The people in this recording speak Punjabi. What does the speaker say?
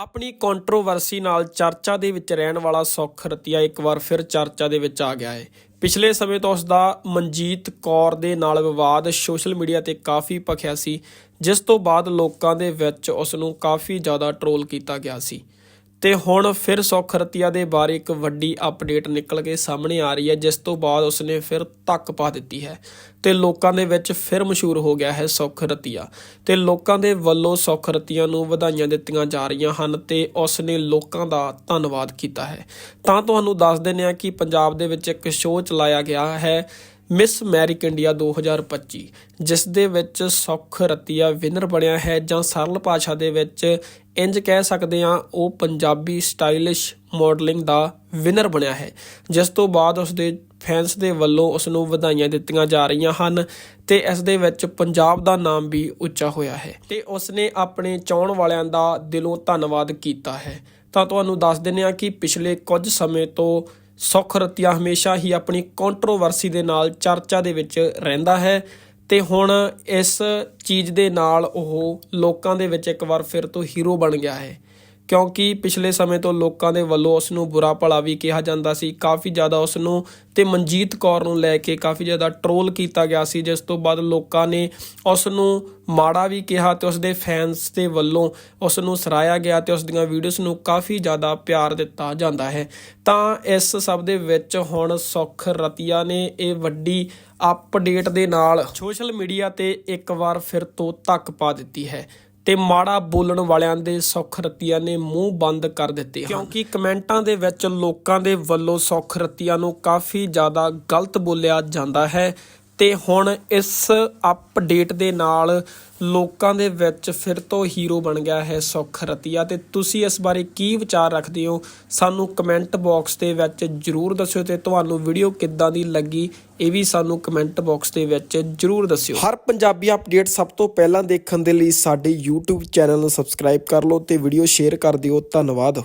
ਆਪਣੀ ਕੰਟਰੋਵਰਸੀ ਨਾਲ ਚਰਚਾ ਦੇ ਵਿੱਚ ਰਹਿਣ ਵਾਲਾ ਸੁੱਖ ਰਤੀਆ ਇੱਕ ਵਾਰ ਫਿਰ ਚਰਚਾ ਦੇ ਵਿੱਚ ਆ ਗਿਆ ਹੈ ਪਿਛਲੇ ਸਮੇਂ ਤੋਂ ਉਸ ਦਾ ਮਨਜੀਤ ਕੌਰ ਦੇ ਨਾਲ ਵਿਵਾਦ ਸੋਸ਼ਲ ਮੀਡੀਆ ਤੇ ਕਾਫੀ ਭਖਿਆ ਸੀ, ਜਿਸ ਤੋਂ ਬਾਅਦ ਲੋਕਾਂ ਦੇ ਵਿੱਚ ਉਸ ਨੂੰ ਕਾਫੀ ਜ਼ਿਆਦਾ ਟਰੋਲ ਕੀਤਾ ਗਿਆ ਸੀ। ਤੇ ਹੁਣ ਫਿਰ ਸੁੱਖ ਰਤੀਆ ਦੇ ਬਾਰੇ ਇੱਕ ਵੱਡੀ ਅਪਡੇਟ ਨਿਕਲ ਕੇ ਸਾਹਮਣੇ ਆ ਰਹੀ ਹੈ, ਜਿਸ ਤੋਂ ਬਾਅਦ ਉਸਨੇ ਫਿਰ ਧੱਕ ਪਾ ਦਿੱਤੀ ਹੈ ਤੇ ਲੋਕਾਂ ਦੇ ਵਿੱਚ ਫਿਰ ਮਸ਼ਹੂਰ ਹੋ ਗਿਆ ਹੈ ਸੁੱਖ ਰਤੀਆ। ਤੇ ਲੋਕਾਂ ਦੇ ਵੱਲੋਂ ਸੁੱਖ ਰਤੀਆ ਨੂੰ ਵਧਾਈਆਂ ਦਿੱਤੀਆਂ ਜਾ ਰਹੀਆਂ ਹਨ ਤੇ ਉਸਨੇ ਲੋਕਾਂ ਦਾ ਧੰਨਵਾਦ ਕੀਤਾ ਹੈ। ਤਾਂ ਤੁਹਾਨੂੰ ਦੱਸ ਦਿੰਦੇ ਹਾਂ ਕਿ ਪੰਜਾਬ ਦੇ ਵਿੱਚ ਇੱਕ ਸ਼ੋਅ ਚਲਾਇਆ ਗਿਆ ਹੈ ਮਿਸ ਅਮਰੀਕ ਇੰਡੀਆ 2025 ਜਿਸ ਦੇ ਵਿੱਚ ਸੁੱਖ ਰਤੀਆ ਵਿਨਰ ਬਣਿਆ ਹੈ ਜਾਂ ਸਰਲ ਭਾਸ਼ਾ ਦੇ ਵਿੱਚ ਇੰਜ ਕਹਿ ਸਕਦੇ ਹਾਂ, ਉਹ ਪੰਜਾਬੀ ਸਟਾਈਲਿਸ਼ ਮਾਡਲਿੰਗ ਦਾ ਵਿਨਰ ਬਣਿਆ ਹੈ, ਜਿਸ ਤੋਂ ਬਾਅਦ ਉਸ ਦੇ ਫੈਨਸ ਦੇ ਵੱਲੋਂ ਉਸ ਨੂੰ ਵਧਾਈਆਂ ਦਿੱਤੀਆਂ ਜਾ ਰਹੀਆਂ ਹਨ ਤੇ ਇਸ ਦੇ ਵਿੱਚ ਪੰਜਾਬ ਦਾ ਨਾਮ ਵੀ ਉੱਚਾ ਹੋਇਆ ਹੈ। ਤੇ ਉਸ ਨੇ ਆਪਣੇ ਚਾਹਣ ਵਾਲਿਆਂ ਦਾ ਦਿਲੋਂ ਧੰਨਵਾਦ ਕੀਤਾ ਹੈ। ਤਾਂ ਤੁਹਾਨੂੰ ਦੱਸ ਦਿੰਦੇ ਹਾਂ ਕਿ ਪਿਛਲੇ ਕੁਝ ਸਮੇਂ ਤੋਂ ਸੁੱਖ ਰਤੀਆ ਹਮੇਸ਼ਾ ਹੀ ਆਪਣੀ ਕੰਟਰੋਵਰਸੀ ਦੇ ਨਾਲ ਚਰਚਾ ਦੇ ਵਿੱਚ ਰਹਿੰਦਾ ਹੈ ਤੇ ਹੁਣ ਇਸ ਚੀਜ਼ ਦੇ ਨਾਲ ਉਹ ਲੋਕਾਂ ਦੇ ਵਿੱਚ ਇੱਕ ਵਾਰ ਫਿਰ ਤੋਂ ਹੀਰੋ ਬਣ ਗਿਆ ਹੈ। ਕਿਉਂਕਿ ਪਿਛਲੇ ਸਮੇਂ ਤੋਂ ਲੋਕਾਂ ਦੇ ਵੱਲੋਂ ਉਸ ਨੂੰ ਬੁਰਾ ਭਲਾ ਵੀ ਕਿਹਾ ਜਾਂਦਾ ਸੀ। ਕਾਫੀ ਜ਼ਿਆਦਾ ਉਸ ਨੂੰ ਤੇ ਮਨਜੀਤ ਕੌਰ ਨੂੰ ਲੈ ਕੇ ਕਾਫੀ ਜ਼ਿਆਦਾ ਟਰੋਲ ਕੀਤਾ ਗਿਆ ਸੀ, ਜਿਸ ਤੋਂ ਬਾਅਦ ਲੋਕਾਂ ਨੇ ਉਸ ਨੂੰ ਮਾੜਾ ਵੀ ਕਿਹਾ ਤੇ ਉਸ ਦੇ ਫੈਨਸ ਦੇ ਵੱਲੋਂ ਉਸ ਨੂੰ ਸਰਾਇਆ ਗਿਆ ਤੇ ਉਸ ਦੀਆਂ ਵੀਡੀਓਜ਼ ਨੂੰ ਕਾਫੀ ਜ਼ਿਆਦਾ ਪਿਆਰ ਦਿੱਤਾ ਜਾਂਦਾ ਹੈ। ਤਾਂ ਇਸ ਸਭ ਦੇ ਵਿੱਚ ਹੁਣ ਸੁੱਖ ਰਤੀਆ ਨੇ ਇਹ ਵੱਡੀ ਅਪਡੇਟ ਦੇ ਨਾਲ ਸੋਸ਼ਲ ਮੀਡੀਆ ਤੇ ਇੱਕ ਵਾਰ ਫਿਰ ਤੋਂ ਧੱਕ ਪਾ ਦਿੱਤੀ ਹੈ। ਤੇ ਮਾੜਾ ਬੋਲਣ ਵਾਲਿਆਂ ਦੇ ਸੌਖ ਰਤੀਆ ਨੇ ਮੂੰਹ ਬੰਦ ਕਰ ਦਿੱਤੇ ਹਨ। ਕਿਉਂਕਿ ਕਮੈਂਟਾਂ ਦੇ ਵਿੱਚ ਲੋਕਾਂ ਦੇ ਵੱਲੋਂ ਸੌਖ ਰਤੀਆ ਨੂੰ ਕਾਫੀ ਜ਼ਿਆਦਾ ਗਲਤ ਬੋਲਿਆ ਜਾਂਦਾ ਹੈ। ਤੇ ਹੁਣ ਇਸ ਅਪਡੇਟ ਦੇ ਨਾਲ ਲੋਕਾਂ ਦੇ ਵਿੱਚ ਫਿਰ ਤੋਂ ਹੀਰੋ ਬਣ ਗਿਆ ਹੈ ਸੁੱਖ ਰਤੀਆ ਤੇ ਤੁਸੀਂ ਇਸ ਬਾਰੇ ਕੀ ਵਿਚਾਰ ਰੱਖਦੇ ਹੋ? ਸਾਨੂੰ ਕਮੈਂਟ ਬਾਕਸ ਦੇ ਵਿੱਚ ਜਰੂਰ ਦੱਸਿਓ ਤੇ ਤੁਹਾਨੂੰ ਵੀਡੀਓ ਕਿੱਦਾਂ ਦੀ ਲੱਗੀ ਇਹ ਵੀ ਸਾਨੂੰ ਕਮੈਂਟ ਬਾਕਸ ਦੇ ਵਿੱਚ ਜਰੂਰ ਦੱਸਿਓ। ਹਰ ਪੰਜਾਬੀ ਅਪਡੇਟ ਸਭ ਤੋਂ ਪਹਿਲਾਂ ਦੇਖਣ ਦੇ ਲਈ ਸਾਡੇ YouTube ਚੈਨਲ ਨੂੰ ਸਬਸਕ੍ਰਾਈਬ ਕਰ ਲਓ ਤੇ ਵੀਡੀਓ ਸ਼ੇਅਰ ਕਰ ਦਿਓ। ਧੰਨਵਾਦ।